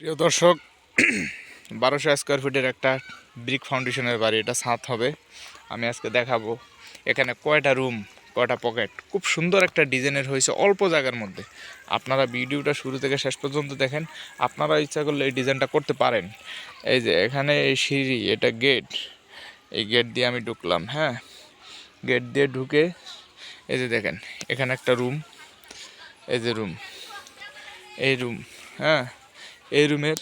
প্রিয় দর্শক, বারোশো স্কোয়ার ফিটের একটা ব্রিক ফাউন্ডেশনের বাড়ি, এটা ছাদ হবে। আমি আজকে দেখাবো এখানে কয়টা রুম কয়টা পকেট খুব সুন্দর একটা ডিজাইনের হয়েছে অল্প জায়গার মধ্যে। আপনারা ভিডিওটা শুরু থেকে শেষ পর্যন্ত দেখেন। আপনারা ইচ্ছা করলে এই ডিজাইনটা করতে পারেন। এই যে এখানে এই সিঁড়ি, এটা গেট এই গেট দিয়ে আমি ঢুকলাম হ্যাঁ? গেট দিয়ে ঢুকে, এই যে দেখেন, এখানে একটা রুম এই যে রুম এই রুম হ্যাঁ? এই রুমের,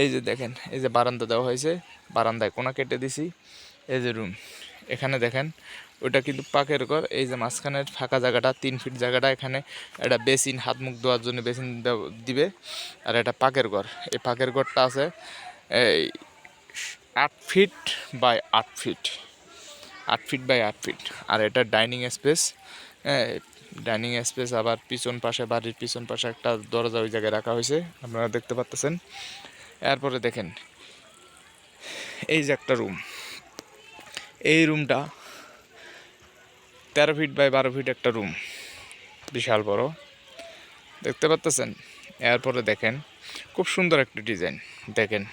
এই যে দেখেন, এই যে বারান্দা দেওয়া হয়েছে, বারান্দায় কোনা কেটে দিছি, এই যে রুম। এখানে দেখেন, ওটা কিন্তু পাকের ঘর, এই যে মাঝখানের ফাঁকা জায়গাটা, তিন ফিট জায়গাটা, এখানে একটা বেসিন, হাত মুখ ধোয়ার জন্য বেসিন দিবে, আর এটা পাকের ঘর। এই পাকের ঘরটা আছে, এই আট ফিট বাই আট ফিট আট ফিট বাই আট ফিট, আর এটা ডাইনিং স্পেস হ্যাঁ ডাইনিং স্পেস, আবার পিছন পাশে, বাড়ির পিছন পাশে একটা দরজা ওই জায়গায় রাখা হয়েছে। আপনারা দেখতে পাচ্তেছেন। এরপরে দেখেন, এই যে একটা রুম। এই রুমটা তেরো ফিট বাই বারো ফিট একটা রুম। বিশাল বড়। দেখতে পাচ্তেছেন? এরপরে দেখেন, খুব সুন্দর একটা ডিজাইন। দেখেন,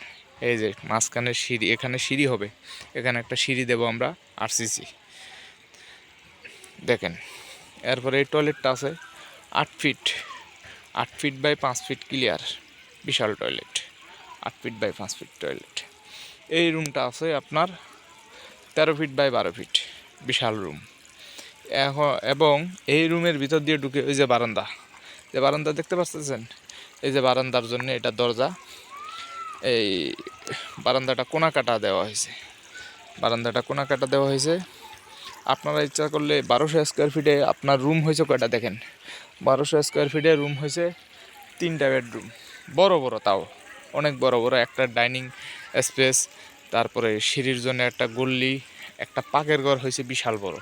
এই যে মাঝখানে সিঁড়ি, এখানে সিঁড়ি হবে। এখানে একটা সিঁড়ি দেবো আমরা, আরসিসি। দেখেন এরপরে এই টয়লেটটা আছে আট ফিট আট ফিট বাই পাঁচ ফিট ক্লিয়ার বিশাল টয়লেট, আট ফিট বাই পাঁচ ফিট টয়লেট। এই রুমটা আছে আপনার তেরো ফিট বাই বারো ফিট, বিশাল রুম। এখন এবং এই রুমের ভিতর দিয়ে ঢুকে ওই যে বারান্দা যে বারান্দা দেখতে পাচ্ছেন এই যে বারান্দার জন্য এটা দরজা, এই বারান্দাটা কোনা কাটা দেওয়া হয়েছে। বারান্দাটা কোনা কাটা দেওয়া হয়েছে। আপনারা ইচ্ছা করলে বারোশো স্কোয়ার ফিটে আপনার রুম হয়েছে কয়টা দেখেন? বারোশো স্কোয়ার ফিটে রুম হয়েছে তিনটা বেডরুম বড় বড় তাও, অনেক বড় বড়। একটা ডাইনিং স্পেস তারপরে সিঁড়ির জন্য একটা গল্লি একটা পাকের ঘর হয়েছে বিশাল বড়।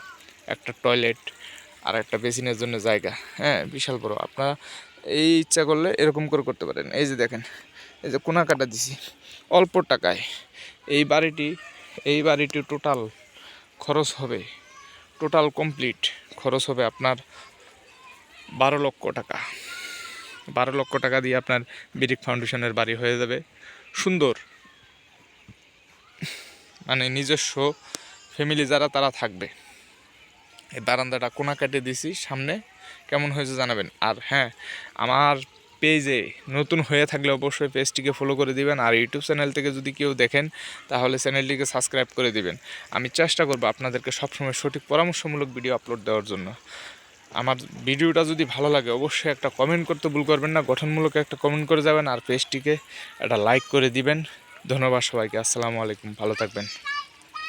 একটা টয়লেট আর একটা বেসিনের জন্য জায়গা। হ্যাঁ বিশাল বড়। আপনারা এই ইচ্ছা করলে এরকম করে করতে পারেন। এই যে দেখেন, এই যে কোনা কাটা দিছি, অল্প টাকায়। এই বাড়িটি এই বাড়িটি টোটাল খরচ হবে টোটাল কমপ্লিট খরচ হবে আপনার বারো লক্ষ টাকা। বারো লক্ষ টাকা দিয়ে আপনার বিরিক ফাউন্ডেশনের বাড়ি হয়ে যাবে। সুন্দর। মানে নিজস্ব ফ্যামিলি যারা, তারা থাকবে। এই বারান্দাটা কোনা কাটে দিছি, সামনে কেমন হয়েছে জানাবেন। আর হ্যাঁ আমার পেজে নতুন হয়ে থাকলে অবশ্যই পেজটিকে ফলো করে দিবেন। আর ইউটিউব চ্যানেল থেকে যদি কেউ দেখেন, তাহলে চ্যানেলটিকে সাবস্ক্রাইব করে দিবেন। আমি চেষ্টা করব আপনাদেরকে সবসময় সঠিক পরামর্শমূলক ভিডিও আপলোড দেওয়ার জন্য। আমার ভিডিওটা যদি ভালো লাগে, অবশ্যই একটা কমেন্ট করতে ভুল করবেন না। গঠনমূলক একটা কমেন্ট করে যাবেন আর পেজটিকে একটা লাইক করে দিবেন। ধন্যবাদ সবাইকে। আসসালামু আলাইকুম। ভালো থাকবেন।